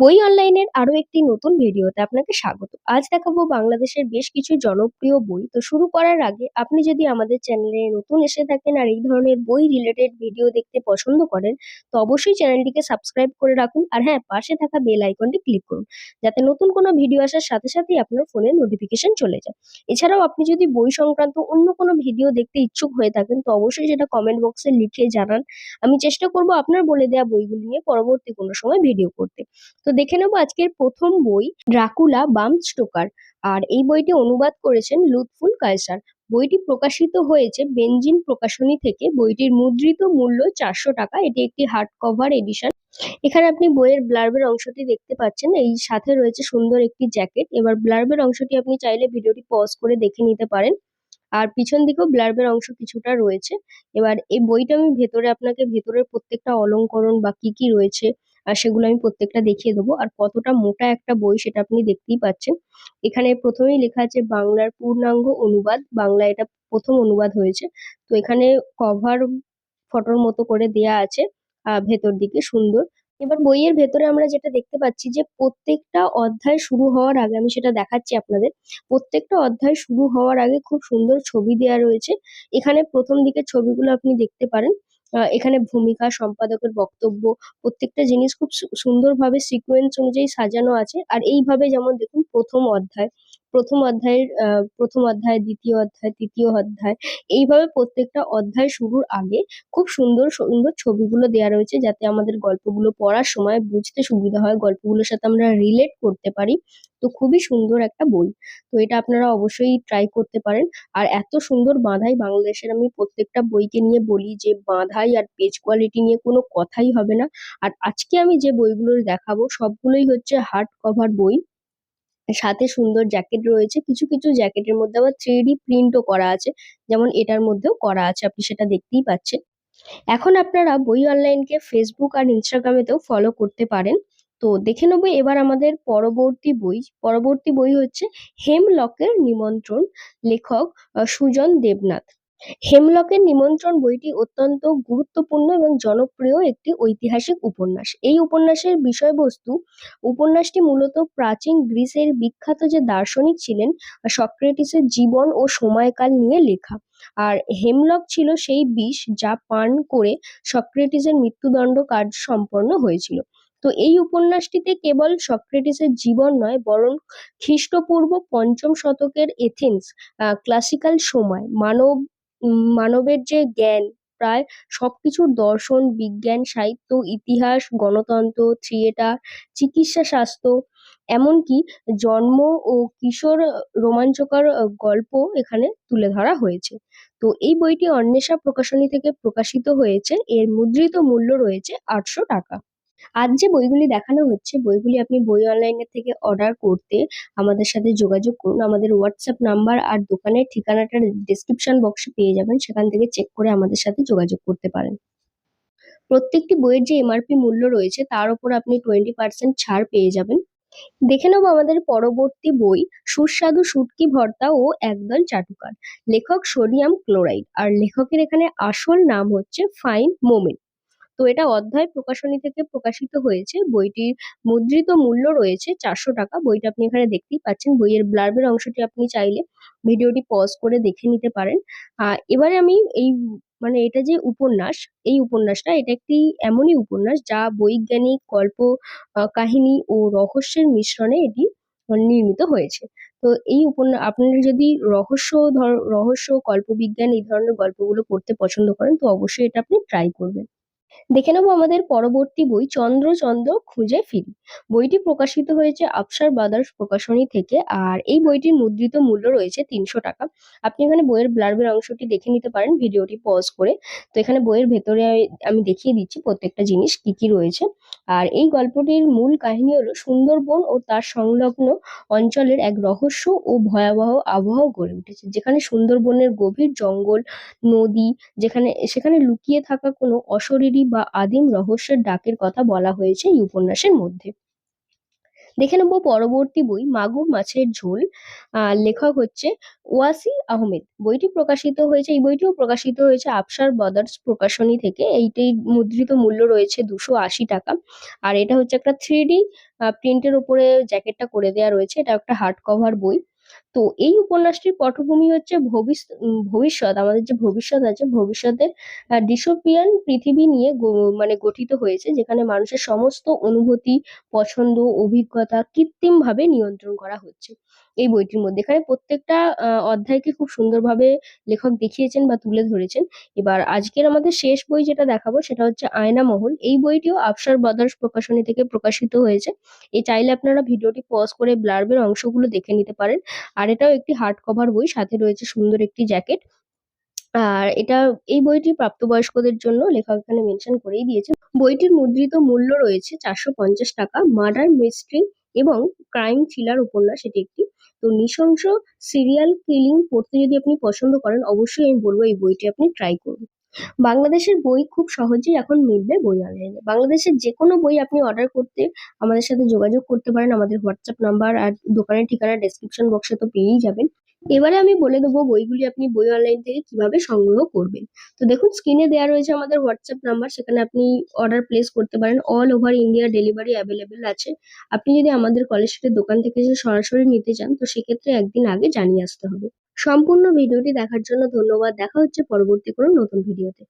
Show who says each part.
Speaker 1: বই অনলাইনের আরও একটি নতুন ভিডিওতে আপনাকে স্বাগত। আজ দেখাবো বাংলাদেশের বেশ কিছু জনপ্রিয় বই। তো শুরু করার আগে আপনি যদি আমাদের চ্যানেলে নতুন এসে থাকেন আর এই ধরনের বই রিলেটেড ভিডিও দেখতে পছন্দ করেন, তো অবশ্যই চ্যানেলটিকে সাবস্ক্রাইব করে রাখুন আর হ্যাঁ পাশে থাকা বেল আইকনটি ক্লিক করুন, যাতে নতুন কোনো ভিডিও আসার সাথে সাথেই আপনার ফোনে নোটিফিকেশন চলে যায়। এছাড়াও আপনি যদি বই সংক্রান্ত অন্য কোনো ভিডিও দেখতে ইচ্ছুক হয়ে থাকেন, তো অবশ্যই সেটা কমেন্ট বক্সে লিখে জানান। আমি চেষ্টা করব আপনার বলে দেওয়া বইগুলি নিয়ে পরবর্তী কোনো সময় ভিডিও করতে। তো দেখে নেব আজকের প্রথম বই ড্রাকুলা বাম স্টোকার। আর এই বইটি অনুবাদ করেছেন লুৎফুল কায়সার। বইটি প্রকাশিত হয়েছে বেঞ্জিন প্রকাশনী থেকে। বইটির মুদ্রিত মূল্য চারশো টাকা। এটি একটি হার্ড কভার এডিশন। এখানে আপনি বইয়ের ব্লার্বের অংশটি দেখতে পাচ্ছেন। এই সাথে রয়েছে সুন্দর একটি জ্যাকেট। এবার ব্লার্বের অংশটি আপনি চাইলে ভিডিওটি পজ করে দেখে নিতে পারেন। আর পিছন দিকেও ব্লার্বের অংশ কিছুটা রয়েছে। এবার এই বইটা আমি ভেতরে, আপনাকে ভেতরের প্রত্যেকটা অলঙ্করণ বা কি কি রয়েছে সেগুলো আমি প্রত্যেকটা দেখিয়ে দেবো। আর কতটা মোটা একটা বই সেটা আপনি দেখতেই পাচ্ছেন। এখানে প্রথমেই লেখা আছে বাংলার পূর্ণাঙ্গ অনুবাদ। বাংলা এটা প্রথম অনুবাদ হয়েছে। তো এখানে কভার ফটোর মতো করে দেয়া আছে ভেতর দিকে সুন্দর। এবার বইয়ের ভেতরে আমরা যেটা দেখতে পাচ্ছি যে প্রত্যেকটা অধ্যায় শুরু হওয়ার আগে আমি সেটা দেখাচ্ছি আপনাদের। প্রত্যেকটা অধ্যায় শুরু হওয়ার আগে খুব সুন্দর ছবি দেয়া রয়েছে। এখানে প্রথম দিকের ছবিগুলো আপনি দেখতে পারেন। এখানে ভূমিকা, সম্পাদকের বক্তব্য, প্রত্যেকটা জিনিস খুব সুন্দরভাবে সিকোয়েন্স অনুযায়ী সাজানো আছে। আর এইভাবে যেমন দেখুন প্রথম অধ্যায় প্রথম অধ্যায়ের প্রথম অধ্যায়, দ্বিতীয় অধ্যায়, তৃতীয় অধ্যায়, এইভাবে প্রত্যেকটা অধ্যায় শুরুর আগে খুব সুন্দর সুন্দর ছবিগুলো দেওয়া রয়েছে যাতে আমাদের গল্পগুলো পড়ার সময় বুঝতে সুবিধা হয়, গল্পগুলোর সাথে আমরা রিলেট করতে পারি। তো খুবই সুন্দর একটা বই। তো এটা আপনারা অবশ্যই ট্রাই করতে পারেন। আর এত সুন্দর বাঁধাই বাংলাদেশের আমি প্রত্যেকটা বইকে নিয়ে বলি যে বাঁধাই আর পেজ কোয়ালিটি নিয়ে কোনো কথাই হবে না। আর আজকে আমি যে বইগুলো দেখাবো সবগুলোই হচ্ছে হার্ড কভার বই। সাথে সুন্দর জ্যাকেট রয়েছে। কিছু কিছু জ্যাকেটের মধ্যে আবার থ্রি প্রিন্টও করা আছে। যেমন এটার মধ্যেও করা আছে, আপনি সেটা দেখতেই পাচ্ছেন। এখন আপনারা বই অনলাইনকে ফেসবুক আর ইনস্টাগ্রামেতেও ফলো করতে পারেন। তো দেখে নেব এবার আমাদের পরবর্তী বই। পরবর্তী বই হচ্ছে হেমলকের নিমন্ত্রণ লেখক সুজন দেবনাথ। হেমলকের নিমন্ত্রণ বইটি অত্যন্ত গুরুত্বপূর্ণ এবং জনপ্রিয় একটি ঐতিহাসিক উপন্যাস। এই উপন্যাসের বিষয়বস্তু, উপন্যাসটি মূলত প্রাচীন গ্রিসের বিখ্যাত যে দার্শনিক ছিলেন, সক্রেটিসের জীবন ও সময়কাল নিয়ে লেখা। আর হেমলক ছিল সেই বিষ যা পান করে সক্রেটিসের মৃত্যুদণ্ড কার্য সম্পন্ন হয়েছিল। তো এই উপন্যাসটিতে কেবল সক্রেটিসের জীবন নয়, বরং খ্রিস্টপূর্ব পঞ্চম শতকের এথেন্স ক্লাসিক্যাল সময়, মানব মানবের যে জ্ঞান, প্রায় সবকিছুর দর্শন, বিজ্ঞান, সাহিত্য, ইতিহাস, গণতন্ত্র, থিয়েটার, চিকিৎসা শাস্ত্র এমনকি জন্ম ও কিশোর রোমাঞ্চকর গল্প এখানে তুলে ধরা হয়েছে। তো এই বইটি অন্বেষা প্রকাশনী থেকে প্রকাশিত হয়েছে। এর মুদ্রিত মূল্য রয়েছে আটশো টাকা। আজ যে বইগুলি দেখানো হচ্ছে, বইগুলি আপনি বই অনলাইনের থেকে অর্ডার করতে আমাদের সাথে যোগাযোগ করুন। আমাদের হোয়াটসঅ্যাপ নাম্বার আর দোকানের ঠিকানাটা ডিসক্রিপশন বক্সে পেয়ে যাবেন। সেখান থেকে চেক করে আমাদের সাথে যোগাযোগ করতে পারেন। প্রত্যেকটি বইয়ের যে এমআরপি মূল্য রয়েছে, তার উপর আপনি টোয়েন্টি পার্সেন্ট ছাড় পেয়ে যাবেন। দেখে নেব আমাদের পরবর্তী বই, সুস্বাদু শুটকি ভর্তা ও একদল চাটুকার। লেখক সোডিয়াম ক্লোরাইড। আর লেখকের এখানে আসল নাম হচ্ছে ফাইন মোমেন্ট তো এটা অধ্যায় প্রকাশনী থেকে প্রকাশিত হয়েছে। বইটির মুদ্রিত মূল্য রয়েছে চারশো টাকা। বইটা আপনি এখানে দেখতেই পাচ্ছেন। বইয়ের ব্লার্বের অংশটি আপনি চাইলে ভিডিওটি পজ করে দেখে নিতে পারেন। এবারে আমি এই মানে এটা যে উপন্যাস, এই উপন্যাসটা এটা একটি এমনই উপন্যাস যা বৈজ্ঞানিক গল্প কাহিনী ও রহস্যের মিশ্রণে এটি নির্মিত হয়েছে। তো এই উপন্যাস আপনারা যদি রহস্য ধর, রহস্য কল্পবিজ্ঞান এই ধরনের গল্পগুলো পড়তে পছন্দ করেন তো অবশ্যই এটা আপনি ট্রাই করবেন। দেখে নেব আমাদের পরবর্তী বই, চন্দ্র চন্দ্র খুঁজে ফিরি। বইটি প্রকাশিত হয়েছে আফসার ব্রাদার্স প্রকাশনী থেকে, আর এই বইটির মুদ্রিত মূল্য রয়েছে তিনশো টাকা। আপনি এখানে বইয়ের ব্লার্বের অংশটি দেখে নিতে পারেন, ভিডিওটি পজ করে। তো এখানে বইয়ের ভেতরে আমি দেখিয়ে দিচ্ছি প্রত্যেকটা জিনিস কি কি রয়েছে। আর এই গল্পটির মূল কাহিনী হলো সুন্দরবন ও তার সংলগ্ন অঞ্চলের এক রহস্য ও ভয়াবহ আবহাওয়া গড়ে উঠেছে, যেখানে সুন্দরবনের গভীর জঙ্গল, নদী, যেখানে, সেখানে লুকিয়ে থাকা কোনো অশরীরী বা আদিম রহস্যের ডাকের কথা বলা হয়েছে এই উপন্যাসের মধ্যে। দেখে নেব পরবর্তী বই, মাগুর মাছের ঝোল। লেখক হচ্ছে ওয়াসি আহমেদ। বইটি প্রকাশিত হয়েছে, এই বইটিও প্রকাশিত হয়েছে আফসার ব্রাদার্স প্রকাশনী থেকে। এইটির মুদ্রিত মূল্য রয়েছে দুশো আশি টাকা। আর এটা হচ্ছে একটা থ্রি ডি প্রিন্টের উপরে জ্যাকেটটা করে দেওয়া রয়েছে। এটা একটা হার্ড কভার বই। তো এই উপন্যাসটির পটভূমি হচ্ছে ভবিষ্- ভবিষ্যৎ। আমাদের যে ভবিষ্যৎ আছে, ভবিষ্যতের ডিসোপিয়ান পৃথিবী নিয়ে মানে গঠিত হয়েছে, যেখানে মানুষের সমস্ত অনুভূতি, পছন্দ, অভিজ্ঞতা কৃত্রিমভাবে নিয়ন্ত্রণ করা হচ্ছে। এই বইটির মধ্যে। এখানে প্রত্যেকটা অধ্যায়কে খুব সুন্দরভাবে লেখক দেখিয়েছেন বা তুলে ধরেছেন। এবার আজকের আমাদের শেষ বই যেটা দেখাবো, সেটা হচ্ছে আয়না মহল এই বইটিও আফসার ব্রাদার্স প্রকাশনী থেকে প্রকাশিত হয়েছে। এই চাইলে আপনারা ভিডিওটি পজ করে ব্লার্বের অংশগুলো দেখে নিতে পারেন। আর এটাও একটি হার্ড কভার বই, সাথে রয়েছে সুন্দর একটি জ্যাকেট আর এটা, এই বইটি প্রাপ্তবয়স্কদের জন্য লেখক এখানে মেনশন করেই দিয়েছে বইটির মুদ্রিত মূল্য রয়েছে চারশো পঞ্চাশ টাকা। মার্ডার মিস্ট্রি এবং ক্রাইম থ্রিলার উপন্যাস এটি একটি। তো নৃশংস সিরিয়াল কিলিং পড়তে যদি আপনি পছন্দ করেন, অবশ্যই আমি বলব এই বইটি আপনি ট্রাই করুন। বাংলাদেশের বই খুব সহজেই এখন মিলবে, বই অনলাইনে। বাংলাদেশের যে কোনো বই আপনি অর্ডার করতে আমাদের সাথে যোগাযোগ করতে পারেন। আমাদের হোয়াটসঅ্যাপ নাম্বার আর দোকানের ঠিকানা ডেসক্রিপশন বক্সে তো পেয়েই যাবেন। এবারে আমি বলে দেবো বইগুলি আপনি বই অনলাইন থেকে কীভাবে সংগ্রহ করবেন। তো দেখুন স্ক্রিনে দেওয়া রয়েছে আমাদের হোয়াটসঅ্যাপ নাম্বার সেখানে আপনি অর্ডার প্লেস করতে পারেন। All over India delivery available আছে। আপনি যদি আমাদের কলেজ স্ট্রিটের দোকান থেকে সরাসরি নিতে চান, তো সেক্ষেত্রে একদিন আগে জানিয়ে আসতে হবে। সম্পূর্ণ ভিডিওটি দেখার জন্য ধন্যবাদ। দেখা হচ্ছে পরবর্তী কোনো নতুন ভিডিওতে।